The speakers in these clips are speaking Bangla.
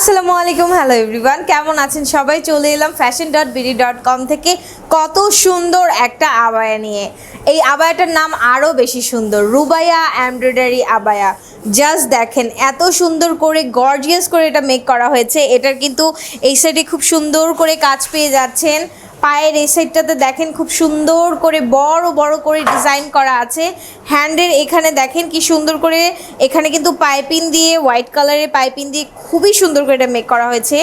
আসসালামু আলাইকুম হ্যালো এভরিওয়ান কেমন আছেন সবাই? চলে এলাম fashion dot BD dot com থেকে। কত সুন্দর একটা আবায়া নিয়ে। এই আবায়াটার নাম আরও বেশি সুন্দর, রুবায়া এমব্রয়ডারি আবায়া। জাস্ট দেখেন, এত সুন্দর করে গর্জিয়াস করে এটা মেক করা হয়েছে। এটার কিন্তু এই সাইডে খুব সুন্দর করে কাজ পেয়ে যাচ্ছেন। পায়ের এই সাইডটাতে দেখেন খুব সুন্দর করে বড় বড় করে ডিজাইন করা আছে। হ্যান্ডের এখানে দেখেন কি সুন্দর করে এখানে কিন্তু পাইপিং দিয়ে, হোয়াইট কালারের পাইপিং দিয়ে খুবই সুন্দর করে এটা মেক করা হয়েছে।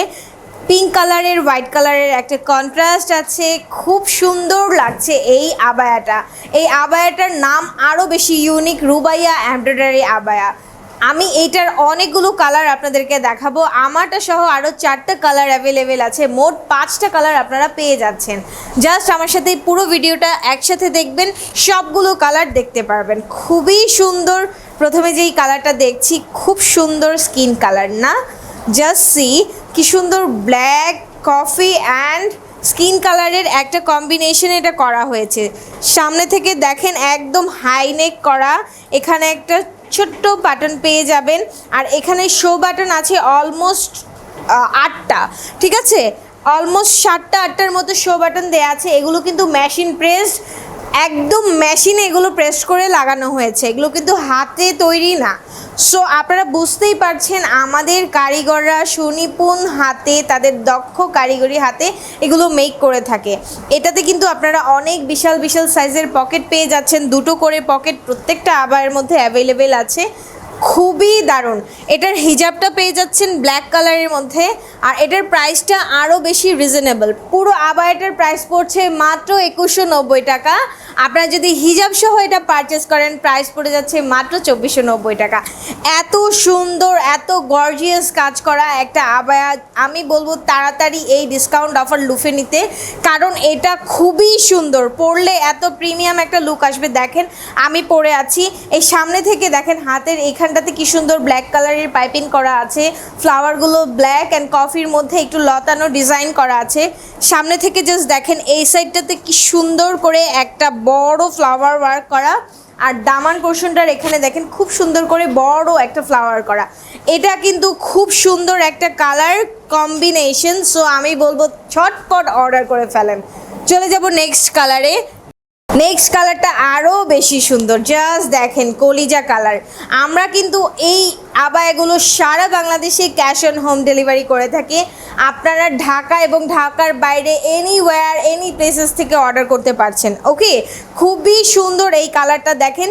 পিঙ্ক কালারের, হোয়াইট কালারের একটা কন্ট্রাস্ট আছে, খুব সুন্দর লাগছে এই আবায়াটা। এই আবায়াটার নাম আরও বেশি ইউনিক রুবাইয়া এমব্রয়ডারি আবায়া। আমি এইটার অনেকগুলো কালার আপনাদেরকে দেখাবো। আমারটা সহ আরও চারটা কালার অ্যাভেলেবেল আছে। মোট পাঁচটা কালার আপনারা পেয়ে যাচ্ছেন। জাস্ট আমার সাথে পুরো ভিডিওটা একসাথে দেখবেন, সবগুলো কালার দেখতে পারবেন। খুবই সুন্দর, প্রথমে যেই কালারটা দেখছি, খুব সুন্দর স্কিন কালার না? জাস্ট সি কি সুন্দর ব্ল্যাক কফি অ্যান্ড স্কিন কালারের একটা কম্বিনেশন এটা করা হয়েছে। সামনে থেকে দেখেন একদম হাই নেক করা। এখানে একটা ছোট্ট বাটন পেয়ে যাবেন। আর এখানে শো বাটন আছে অলমোস্ট আটটা, ঠিক আছে? অলমোস্ট সাতটা, আটটার মতো শো বাটন দেওয়া আছে। এগুলো কিন্তু মেশিন প্রেসড একদম মেশিনে এগুলো প্রেস করে লাগানো হয়েছে। এগুলো কিন্তু হাতে তৈরি না। সো আপনারা বুঝতেই পারছেন, আমাদের কারিগররা সুনিপুণ হাতে, তাদের দক্ষ কারিগরি হাতে এগুলো মেক করে থাকে। এটাতে কিন্তু আপনারা অনেক বিশাল বিশাল সাইজের পকেট পেয়ে যাচ্ছেন। দুটো করে পকেট প্রত্যেকটা আবায়ের মধ্যে অ্যাভেলেবেল আছে। খুবই দারুণ। এটার হিজাবটা পেয়ে যাচ্ছেন ব্ল্যাক কালারের মধ্যে। আর এটার প্রাইসটা আরও বেশি রিজনেবল পুরো আবায়াটার প্রাইস পড়ছে মাত্র একুশশো নব্বই টাকা। আপনারা যদি হিজাব সহ এটা পারচেস করেন প্রাইস পড়ে যাচ্ছে মাত্র চব্বিশশো নব্বই টাকা। এত সুন্দর, এত গর্জিয়াস কাজ করা একটা আবায়া। আমি বলব তাড়াতাড়ি এই ডিসকাউন্ট অফার লুফে নিতে। কারণ এটা খুবই সুন্দর। পরলে এত প্রিমিয়াম একটা লুক আসবে। দেখেন, আমি পরে আছি। এই সামনে থেকে দেখেন, হাতের এইখানটাতে কি সুন্দর ব্ল্যাক কালারের পাইপিং করা আছে ফ্লাওয়ারগুলো ব্ল্যাক অ্যান্ড কফির মধ্যে একটু লতানো ডিজাইন করা আছে। সামনে থেকে জাস্ট দেখেন, এই সাইডটাতে কি সুন্দর করে একটা বড় ফ্লাওয়ার ওয়ার্ক করা। আর দামান পোর্শনটার এখানে দেখেন, খুব সুন্দর করে বড় একটা ফ্লাওয়ার করা। এটা কিন্তু খুব সুন্দর একটা কালার কম্বিনেশন সো আমি বলব ছটপট অর্ডার করে ফেলেন। চলে যাব নেক্সট কালারে নেক্সট কালারটা আরও বেশি সুন্দর। জাস্ট দেখেন কলিজা কালার আমরা কিন্তু এই আবায়গুলো সারা বাংলাদেশে ক্যাশ অন হোম ডেলিভারি করে থাকি। আপনারা ঢাকা এবং ঢাকার বাইরে এনিওয়্যার এনি প্লেসেস থেকে অর্ডার করতে পারছেন ওকে খুবই সুন্দর এই কালারটা দেখেন।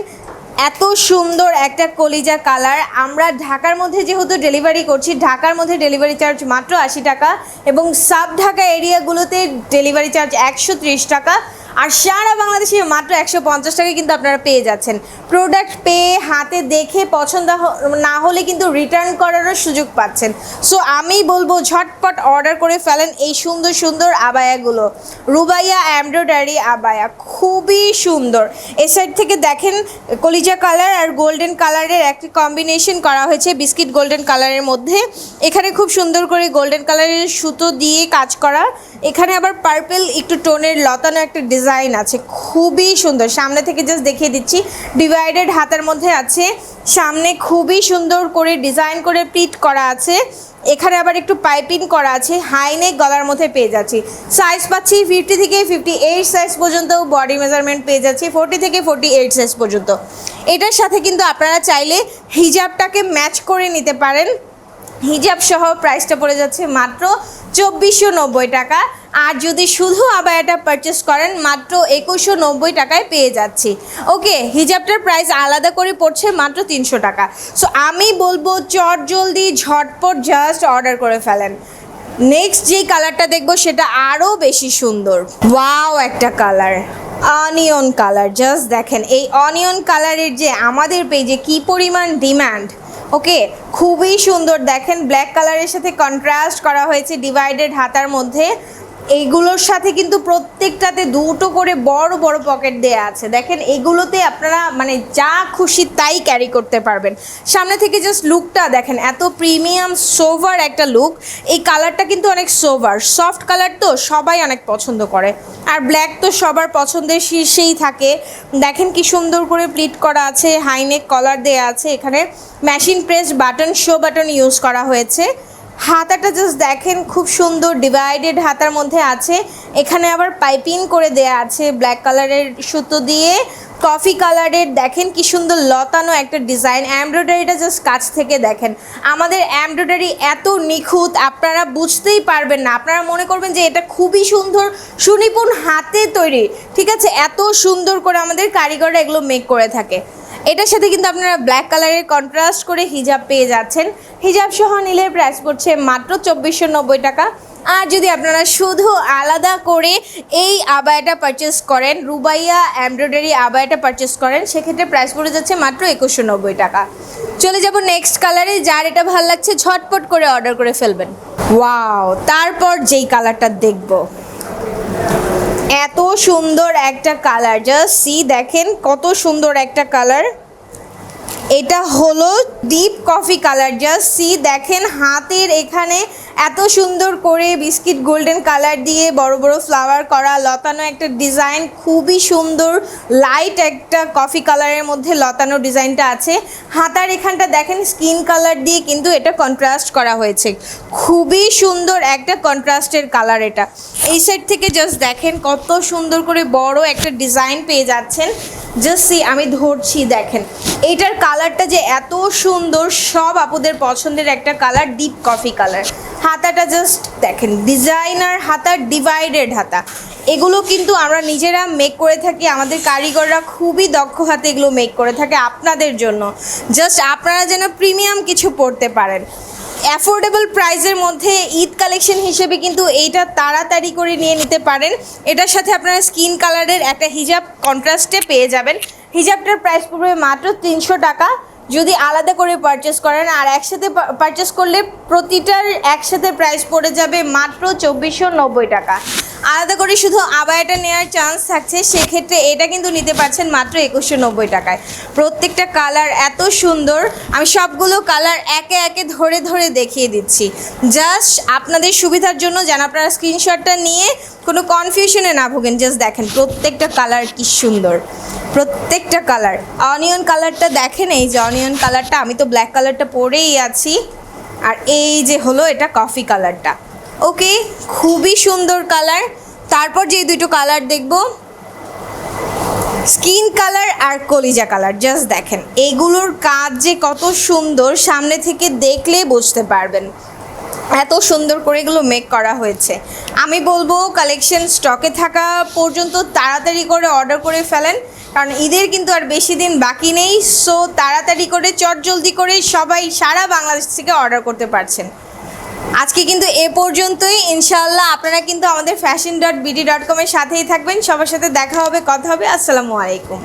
এত সুন্দর একটা কলিজা কালার আমরা ঢাকার মধ্যে যেহেতু ডেলিভারি করছি, ঢাকার মধ্যে ডেলিভারি চার্জ মাত্র আশি টাকা এবং সাব ঢাকা এরিয়াগুলোতে ডেলিভারি চার্জ একশো ত্রিশ টাকা। আর সারা বাংলাদেশে মাত্র একশো পঞ্চাশ টাকায় কিন্তু আপনারা পেয়ে যাচ্ছেন। প্রোডাক্ট পেয়ে হাতে দেখে পছন্দ না হলে কিন্তু রিটার্ন করারও সুযোগ পাচ্ছেন। সো আমি বলব ঝটপট অর্ডার করে ফেলেন এই সুন্দর সুন্দর আবায়াগুলো। রুবাইয়া এমব্রয়ডারি আবায়া খুবই সুন্দর। এ সাইড থেকে দেখেন, কলিজা কালার আর গোল্ডেন কালারের একটি কম্বিনেশন করা হয়েছে বিস্কিট গোল্ডেন কালারের মধ্যে। এখানে খুব সুন্দর করে গোল্ডেন কালারের সুতো দিয়ে কাজ করা। এখানে আবার পার্পেল একটু টোনের লতানো একটা ডিজাইন আছে, খুবই সুন্দর। সামনে থেকে জাস্ট দেখিয়ে দিচ্ছি ডিভাইডেড হাতের মধ্যে আছে। সামনে খুবই সুন্দর করে ডিজাইন করে প্রিট করা আছে। এখানে আবার একটু পাইপিং করা আছে হাইনেক গলার মধ্যে পেয়ে যাচ্ছি। সাইজ পাচ্ছি ফিফটি থেকে ফিফটি এইট সাইজ পর্যন্ত বডি মেজারমেন্ট পেয়ে যাচ্ছি ফোর্টি থেকে ফোর্টি এইট সাইজ পর্যন্ত। এটার সাথে কিন্তু আপনারা চাইলে হিজাবটাকে ম্যাচ করে নিতে পারেন। হিজাব সহ প্রাইসটা পড়ে যাচ্ছে মাত্র চব্বিশশো টাকা। আর যদি শুধু আবায়াটা পারচেস করেন, মাত্র একুশশো নব্বই টাকায় পেয়ে যাচ্ছি। ওকে, হিজাবটার প্রাইস আলাদা করে পড়ছে মাত্র তিনশো টাকা। সো আমি বলব চট জলদি, ঝটপট জাস্ট অর্ডার করে ফেলেন। নেক্সট যেই কালারটা দেখব, সেটা আরও বেশি সুন্দর। ওয়াও একটা কালার অনিয়ন কালার জাস্ট দেখেন। এই অনিয়ন কালারের যে আমাদের পেজে কি পরিমাণ ডিমান্ড ওকে, খুবই সুন্দর। দেখেন ব্ল্যাক কালারের সাথে কন্ট্রাস্ট করা হয়েছে ডিভাইডেড হাতার মধ্যে। এইগুলোর সাথে কিন্তু প্রত্যেকটাতে দুটো করে বড় বড় পকেট দেয়া আছে। দেখেন, এগুলোতে আপনারা মানে যা খুশি তাই ক্যারি করতে পারবেন। সামনে থেকে জাস্ট লুকটা দেখেন, এত প্রিমিয়াম সোভার একটা লুক এই কালারটা কিন্তু অনেক সোভার সফট কালার তো সবাই অনেক পছন্দ করে। আর ব্ল্যাক তো সবার পছন্দের শীর্ষেই থাকে। দেখেন কি সুন্দর করে প্লিট করা আছে হাইনেক কলার দেয়া আছে। এখানে machine press button show button use করা হয়েছে। হাতাটা জাস্ট দেখেন, খুব সুন্দর ডিভাইডেড হাতার মধ্যে আছে। এখানে আবার পাইপিং করে দেয়া আছে ব্ল্যাক কালারের সুতো দিয়ে। কফি কালারের দেখেন কি সুন্দর লতানো একটা ডিজাইন এমব্রয়ডারিটা জাস্ট কাছ থেকে দেখেন। আমাদের এমব্রয়ডারি এত নিখুঁত, আপনারা বুঝতেই পারবেন না। আপনারা মনে করবেন যে এটা খুবই সুন্দর, সুনিপুণ হাতে তৈরি। ঠিক আছে? এত সুন্দর করে আমাদের কারিগররা এগুলো মেক করে থাকে। এটার সাথে কিন্তু আপনারা ব্ল্যাক কালারের কন্ট্রাস্ট করে হিজাব পেয়ে যাচ্ছেন। হিজাব সহ নিলে প্রাইস পড়ছে মাত্র চব্বিশশো নব্বই টাকা। আর যদি আপনারা শুধু আলাদা করে এই আবায়াটা পারচেস করেন, রুবাইয়া এমব্রয়ডারি আবায়াটা পারচেস করেন, সেক্ষেত্রে প্রাইস পড়ে যাচ্ছে মাত্র একুশশো নব্বই টাকা। চলে যাব নেক্সট কালারে যার এটা ভালো লাগছে, ঝটপট করে অর্ডার করে ফেলবেন। ওয়াও তারপর যেই কালারটা দেখব। এত সুন্দর একটা কালার জাস্ট সি দেখেন কত সুন্দর একটা কালার এটা হলো deep coffee colour just see দেখেন হাতের এখানে এত সুন্দর করে বিস্কিট গোল্ডেন কালার দিয়ে বড় বড় ফ্লাওয়ার করা, লতানো একটা ডিজাইন খুবই সুন্দর লাইট একটা কফি কালারের মধ্যে লতানো ডিজাইনটা আছে। হাতার এখানটা দেখেন স্কিন কালার দিয়ে কিন্তু এটা কন্ট্রাস্ট করা হয়েছে। খুবই সুন্দর একটা কন্ট্রাস্টের কালার এটা। এই সাইড থেকে জাস্ট দেখেন কত সুন্দর করে বড় একটা ডিজাইন পেয়ে যাচ্ছেন। জাস্ট সি আমি ধরছি, দেখেন। এইটার কালারটা যে এত সুন্দর, সব আপুদের পছন্দের একটা কালার ডিপ কফি কালার হাতাটা জাস্ট দেখেন ডিজাইনার হাতার ডিভাইডেড হাতা। এগুলো কিন্তু আমরা নিজেরা মেক করে থাকি, আমাদের কারিগররা খুবই দক্ষ হাতে এগুলো মেক করে থাকে আপনাদের জন্য। জাস্ট আপনারা যেন প্রিমিয়াম কিছু পড়তে পারেন। অ্যাফোর্ডেবল প্রাইসের মধ্যে ঈদ কালেকশন হিসেবে কিন্তু এইটা তাড়াতাড়ি করে নিয়ে নিতে পারেন। এটার সাথে আপনারা স্কিন কালারের একটা হিজাব কন্ট্রাস্টে পেয়ে যাবেন। হিজাবটার প্রাইস পড়বে মাত্র তিনশো টাকা। যদি আলাদা করে পারচেস করেন, আর একসাথে পারচেস করলে প্রতিটার একসাথে প্রাইস পড়ে যাবে মাত্র চব্বিশশো নব্বই টাকা। আলাদা করে শুধু আবায়াটা নেওয়ার চান্স থাকছে, সেক্ষেত্রে এটা কিন্তু নিতে পারছেন মাত্র একুশশো নব্বই টাকায়। প্রত্যেকটা কালার এত সুন্দর, আমি সবগুলো কালার একে একে ধরে ধরে দেখিয়ে দিচ্ছি। জাস্ট আপনাদের সুবিধার জন্য যেন আপনারা স্ক্রিনশটটা নিয়ে কোনো কনফিউশনে না ভোগেন জাস্ট দেখেন প্রত্যেকটা কালার কি সুন্দর। প্রত্যেকটা কালার অনিয়ন কালারটা দেখেন, এই যে অনিয়ন কালারটা আমি তো ব্ল্যাক কালারটা পরেই আছি। আর এই যে হলো এটা কফি কালারটা ওকে খুবই সুন্দর কালার তারপর যে দুটো কালার দেখব। স্কিন কালার আর কলিজা কালার জাস্ট দেখেন। এগুলোর কাজ যে কত সুন্দর, সামনে থেকে দেখলে বুঝতে পারবেন। এত সুন্দর করে এগুলো মেক করা হয়েছে। আমি বলব কালেকশন স্টকে থাকা পর্যন্ত তাড়াতাড়ি করে অর্ডার করে ফেলেন, কারণ ঈদের কিন্তু আর বেশি দিন বাকি নেই সো তাড়াতাড়ি করে চট জলদি করে সবাই সারা বাংলাদেশ থেকে অর্ডার করতে পারছেন। আজকে কিন্তু এ পর্যন্তই, ইনশাআল্লাহ আপনারা কিন্তু আমাদের ফ্যাশন ডট বিডি ডট কমের সাথেই থাকবেন, সবার সাথে দেখা হবে, কথা হবে, আসসালামু আলাইকুম।